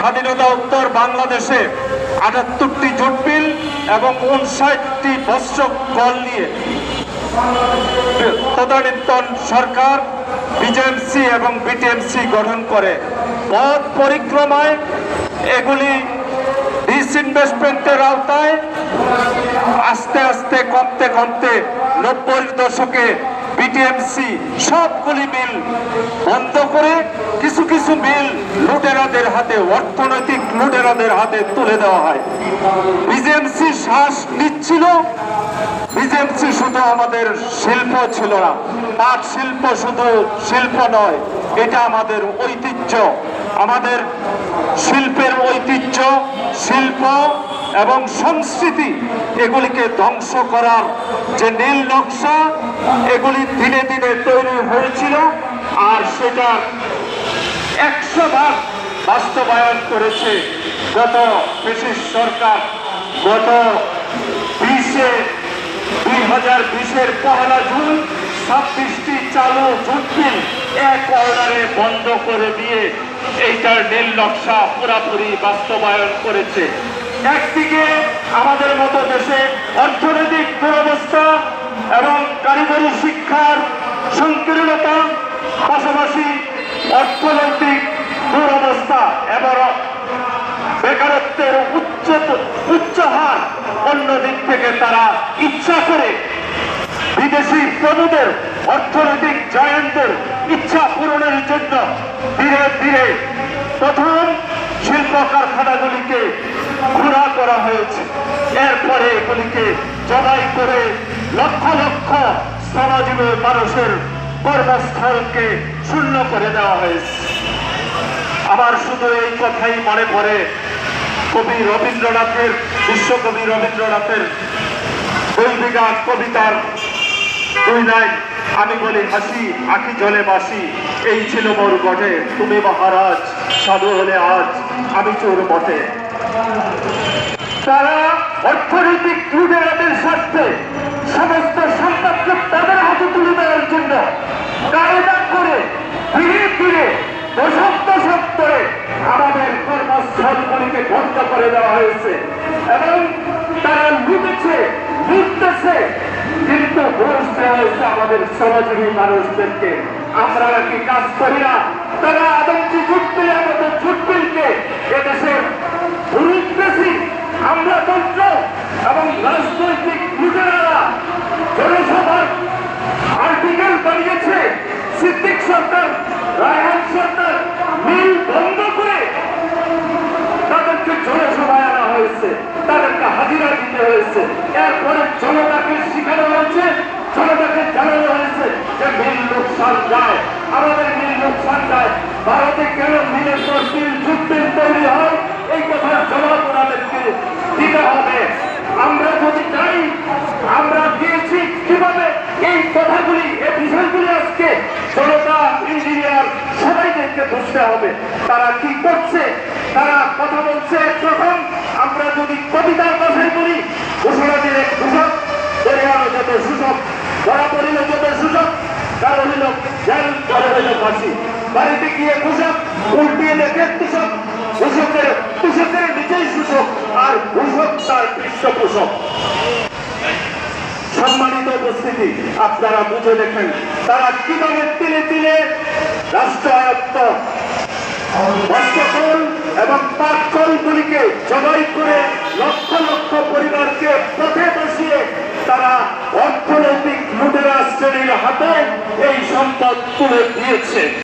স্বাধীনতা উত্তর বাংলাদেশে আটাত্তরটি জুট মিল এবং উনষাটটি বস্ত্র কল নিয়ে তদানীন্তন সরকার বিজেএমসি এবং বিটিএমসি গঠন করে। পথ পরিক্রমায় এগুলি ডিসইনভেস্টমেন্টের আওতায় আস্তে আস্তে কমতে কমতে নব্বই দশকে বিটিএমসি সবগুলি মিল বন্ধ করে কিছু কিছু মিল লুটেরাদের হাতে, অর্থনৈতিক লুটেরাদের হাতে তুলে দেওয়া হয়। বিজেএমসি শ্বাস নিচ্ছিল। বিজেএমসি শুধু আমাদের শিল্প ছিল না পাট শিল্প শুধু শিল্প নয়, এটা আমাদের ঐতিহ্য। আমাদের শিল্পের ঐতিহ্য, শিল্প এবং সংস্কৃতি এগুলিকে ধ্বংস করার যে নীল নকশা, এগুলি দিনে দিনে তৈরি হয়েছিল আর সেটা একশো ভাগ বাস্তবায়ন করেছে গত ব্রিটিশ সরকার। গত বিশে, দুই হাজার বিশের পহেলা জুন ছাব্বিশটি চালু জুটমিল এক অর্ডারে বন্ধ করে দিয়ে এইটার নীল নকশা পুরাপুরি বাস্তবায়ন করেছে। একদিকে আমাদের মতো দেশে অর্থনৈতিক দুরবস্থা এবং কারিগরি শিক্ষার সংকীর্ণতা, পাশাপাশি অর্থনৈতিক দুরবস্থা এবং বেকারত্বের উচ্চ উচ্চ হার অন্য দিক থেকে তারা ইচ্ছা করে বিদেশি প্রভুদের অর্থনৈতিক জায়ান্টের ইচ্ছা পূরণের জন্য ধীরে ধীরে প্রথম কারখানাগুলিকে ঘোরা করা হয়েছে। এরপরে এগুলিকে জবাই করে লক্ষ লক্ষ শ্রমজীবী মানুষের কর্মস্থলকে শূন্য করে দেওয়া হয়েছে। আমার শুধু এই কথাই মনে পড়ে, কবি রবীন্দ্রনাথের, বিশ্বকবি রবীন্দ্রনাথের কবিতার দুই লাইন আমি বলি হাসি, আখি জলে বাসি। এই ছিল মোর গঠে তুমি মহারাজ, সাধু হলে আজ আমি চোর বটে। তারা অর্থনৈতিক লুটেরাদের স্বার্থে সমস্ত সম্পদকে তাদের হাতে তুলে দেওয়ার জন্য কায়দা করে ধীরে ধীরে দশক দশক ধরে আমাদের কর্মস্থলগুলিকে বন্ধ করে দেওয়া হয়েছে। হয়েছে আমাদের শ্রমজীবী মানুষদেরকে। আমরা কি কাজ করি না। তারা আদমজি ছুটতে আমাদের ছুটবিলকে এদেশের আমরা তন্ত্র এবং রাজনৈতিক লুটেরারা জনসভার আর্টিকেল বানিয়েছে। সিদ্দিক সরকার, রায়হান সরকার মিল বন্ধ করে তাদেরকে জনসভায় আনা হয়েছে। তাদেরকে হাজিরা দিতে হয়েছে। এরপরে জনতাকে শিখানো হয়েছে। জনতাকে জানানো হয়েছে লোকসান যায় আমাদের মিল লোকসান যায়, ভারতে কেন মিলের পর তৈরি হয়? এই কথার জবাব ওনাদেরকে আমরা যদি আমরা দিয়েছি কীভাবে? এই এই বিষয়গুলি আজকে জনতা ইঞ্জিনিয়ার সবাইদেরকে বুঝতে হবে। তারা কি করছে? তারা কথা বলছে একরকম আমরা যদি কবিতার কথাই বলি, ঘোষণা দিলে ধরা পড়িল যত সূচক কারও হইল জেল কারও হইল ফাঁসি। বাড়িতে গিয়ে ঘোষক উল্টিয়ে দেখে কৃষক ঘোষকের কৃষকের নিজেই সূচক আর ঘোষক তার পৃষ্ঠপোষক সম্মানিত উপস্থিতি, আপনারা বুঝে দেখেন, তারা কীভাবে তিলে তিলে রাষ্ট্র আয়ত্ত এবং পাটকলগুলিকে জবাই করে লক্ষ লক্ষ পরিবারকে পথে বসিয়ে তারা অর্থনৈতিক লুটেরা শ্রেণির হাতে এই সম্পদ তুলে দিয়েছে।